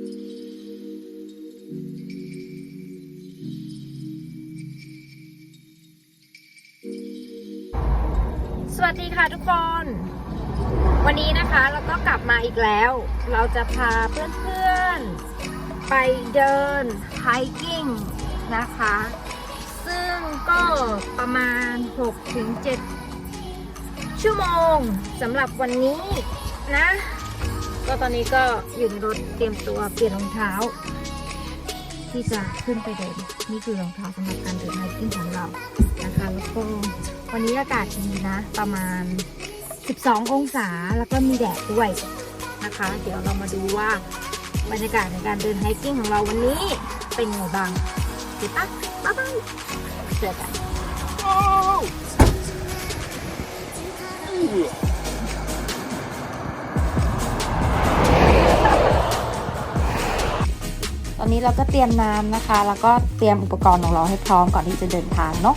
สวัสดีค่ะทุกคน วันนี้นะคะเราก็กลับมาอีกแล้ว เราจะพาเพื่อนๆ ไปเดินไฮกิ้งนะคะ ซึ่งก็ประมาณ 6-7 ชั่วโมงสำหรับวันนี้นะ ก็ตอนนี้ก็อยู่ในรถเตรียมตัวเปลี่ยนรองเท้า ที่จะขึ้นไปเดินนี่คือรองเท้าสำหรับการเดินไฮกิ้งของเรานะคะแล้วก็วันนี้อากาศดีนะ ประมาณ 12 องศาแล้วก็มีแดดด้วยนะคะ เดี๋ยวเรามาดูว่าบรรยากาศในการเดินไฮกิ้งของเราวันนี้เป็นไงบ้างติดตามบ๊ายบายเจอกัน ตอนนี้เราก็เตรียมน้ำนะคะ แล้วก็เตรียมอุปกรณ์ของเราให้พร้อมก่อนที่จะเดินทางเนาะ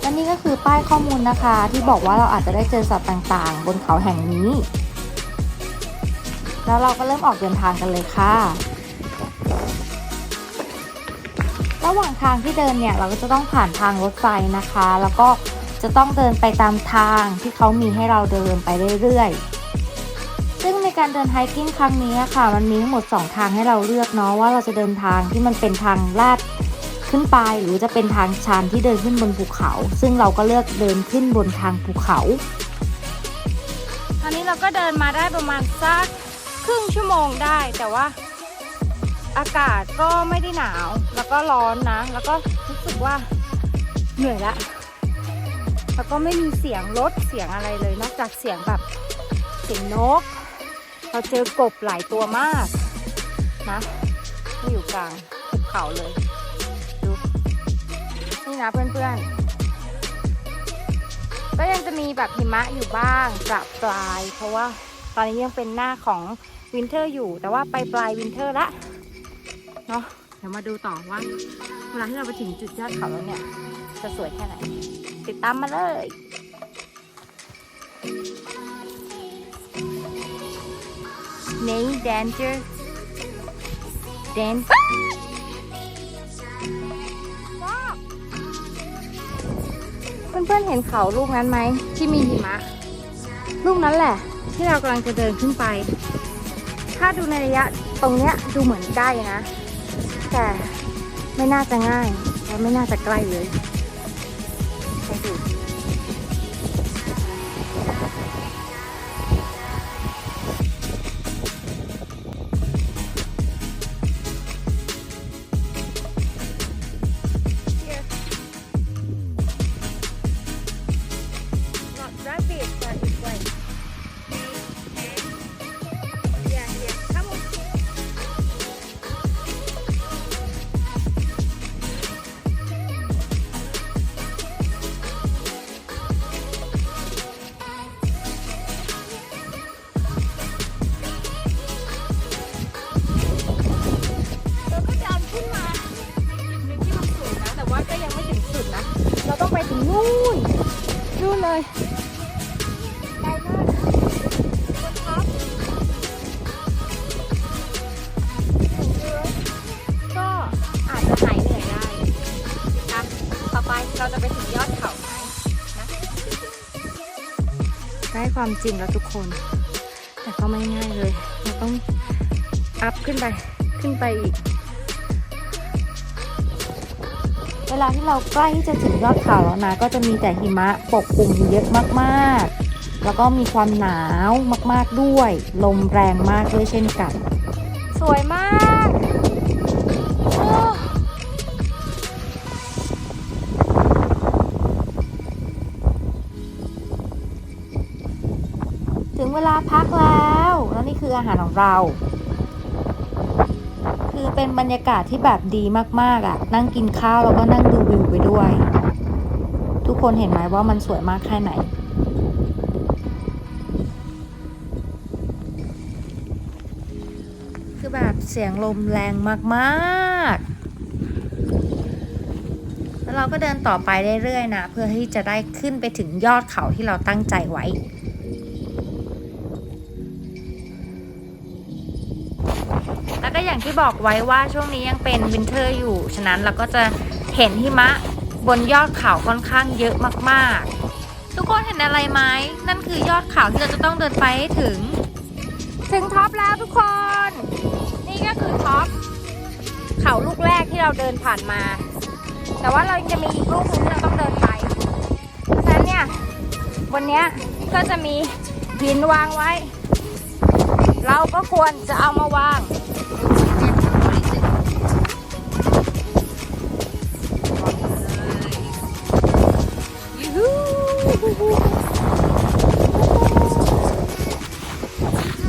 และนี่ก็คือป้ายข้อมูลนะคะ ที่บอกว่าเราอาจจะได้เจอสัตว์ต่างๆ บนเขาแห่งนี้ แล้วเราก็เริ่มออกเดินทางกันเลยค่ะระหว่างทางที่เดินเนี่ยเราก็จะต้องผ่านทางรถไฟนะคะ แล้วก็ จะต้องเดินไปตามทางที่เขามีให้เราเดินไปเรื่อยๆ ซึ่งในการเดินไฮกิ้งครั้งนี้ค่ะ มันมีทั้งหมด 2 ทางให้เราเลือกเนาะว่าเราจะเดินทางที่มันเป็นทางลาดขึ้นไปหรือจะเป็นทางชันที่เดินขึ้นบนภูเขา ซึ่งเราก็เลือกเดินขึ้นบนทางภูเขาตอนนี้เราก็เดินมาได้ประมาณสักครึ่งชั่วโมงได้แต่ว่าอากาศก็ไม่ได้หนาว แล้วก็ร้อนนะ แล้วก็รู้สึกว่าเหนื่อยละ แล้วก็ไม่มีเสียงรถเสียงอะไรเลย นอกจากเสียงแบบเสียงนก เราเจอกบหลายตัวมากนะที่อยู่กลางภูเขาเลย ดูนี่นะเพื่อนๆ ก็ยังจะมีแบบหิมะอยู่บ้างประปราย เพราะว่าตอนนี้ยังเป็นหน้าของวินเทอร์อยู่ แต่ว่าไปปลายวินเทอร์ละเนาะเดี๋ยวมาดูต่อว่าเวลาที่เราไปถึงจุดยอดเขาแล้วเนี่ย จะสวยแค่ไหน ติดตามมาเลย Name Danger Dan เพื่อนๆเห็นเขาลูกนั้นไหม ที่มีหิมะ ลูกนั้นแหละ ที่เรากำลังจะเดินขึ้นไป ถ้าดูในระยะตรงเนี้ยดูเหมือนใกล้นะ แต่ไม่น่าจะง่ายและไม่น่าจะใกล้เลย ไความจริงแล้วทุกคน แต่ก็ไม่ง่ายเลย เราต้องอัพขึ้นไปขึ้นไปอีก เวลาที่เราใกล้ที่จะถึงยอดเขาแล้วนะ ก็จะมีแต่หิมะปกคลุมเยอะมากๆ แล้วก็มีความหนาวมากๆด้วย ลมแรงมากด้วยเช่นกัน สวยมาก ถึงเวลาพักแล้ว แล้วนี่คืออาหารของเรา คือเป็นบรรยากาศที่แบบดีมากๆอะ่ะ นั่งกินข้าวแล้วก็นั่งดูวิวไปด้วย ทุกคนเห็นไหมว่ามันสวยมากแค่ไหนคือแบบเสียงลมแรงมากๆ แล้วเราก็เดินต่อไปเรื่อยๆนะ เพื่อที่จะได้ขึ้นไปถึงยอดเขาที่เราตั้งใจไว้ แล้วก็อย่างที่บอกไว้ว่าช่วงนี้ยังเป็นวินเทอร์อยู่ ฉะนั้นเราก็จะเห็นหิมะบนยอดเขาค่อนข้างเยอะมากๆ ทุกคนเห็นอะไรไหมนั่นคือยอดเขาที่เราจะต้องเดินไปให้ถึง ถึงท็อปแล้วทุกคน นี่ก็คือท็อปเขาลูกแรกที่เราเดินผ่านมา แต่ว่าเรายังจะมีอีกลูกนึงที่เราต้องเดินไป เพราะฉะนั้นเนี่ยวันนี้ก็จะมีหินวางไว้ เราก็ควรจะเอามาวาง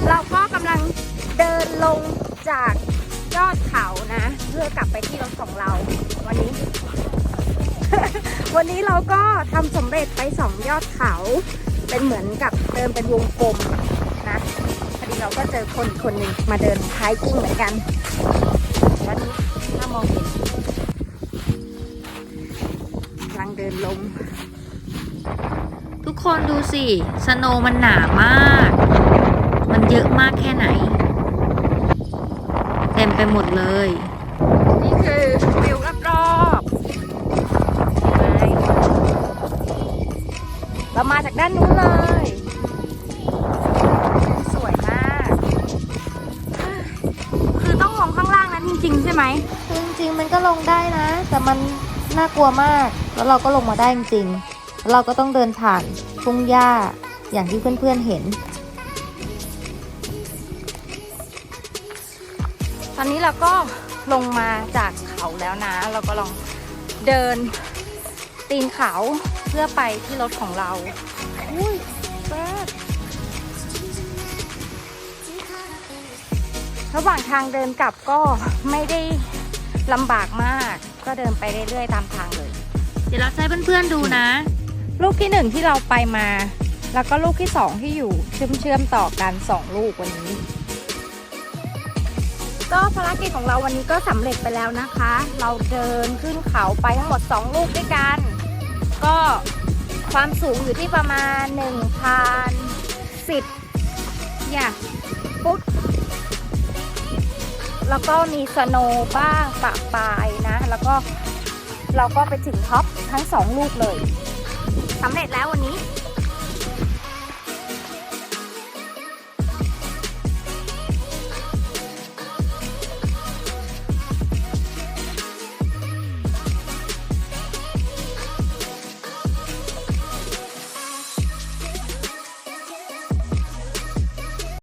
เราก็กำลังเดินลงจากยอดเขานะ เพื่อกลับไปที่รถของเรา วันนี้ วันนี้เราก็ทำสำเร็จไปสองยอดเขา เป็นเหมือนกับเดินเป็นวงกลมนะ ดีเราก็เจอคนอีกคนหนึ่งมาเดินไฮกิ้งเหมือนกันวันนี้ถ้ามองเห็นกำลังเดินลงทุกคนดูสิสโนว์มันหนามาก มันเยอะมากแค่ไหน เต็มไปหมดเลย นี่คือวิวรอบๆเห็นไหมเรามาจากด้านนู้นเลย ริง ๆ มันก็ลงได้นะ แต่มันน่ากลัวมาก แล้วเราก็ลงมาได้จริงๆแล้วเราก็ต้องเดินผ่านทุ่งหญ้าอย่างที่เพื่อนๆเห็น ตอนนี้เราก็ลงมาจากเขาแล้วนะ เราก็ลองเดินตีนเขาเพื่อไปที่รถของเราอุ้ยแป๊ดระหว่างทางเดินกลับก็ไม่ได้ ลำบากมากก็เดินไปเรื่อยๆตามทางเลย เดี๋ยวเราจะให้เพื่อนๆดูนะ ลูกที่หนึ่งที่เราไปมา แล้วก็ลูกที่สองที่อยู่เชื่อมๆต่อกันสองลูกวันนี้ ก็ภารกิจของเราวันนี้ก็สำเร็จไปแล้วนะคะ เราเดินขึ้นเขาไปทั้งหมด2ลูกด้วยกัน ก็ความสูงอยู่ที่ประมาณ1,010อย่าฟุต แล้วก็มีสโนว์บ้างปะปายนะ แล้วก็เราก็ไปถึงท็อปทั้ง2ลูกเลยสำเร็จแล้ววันนี้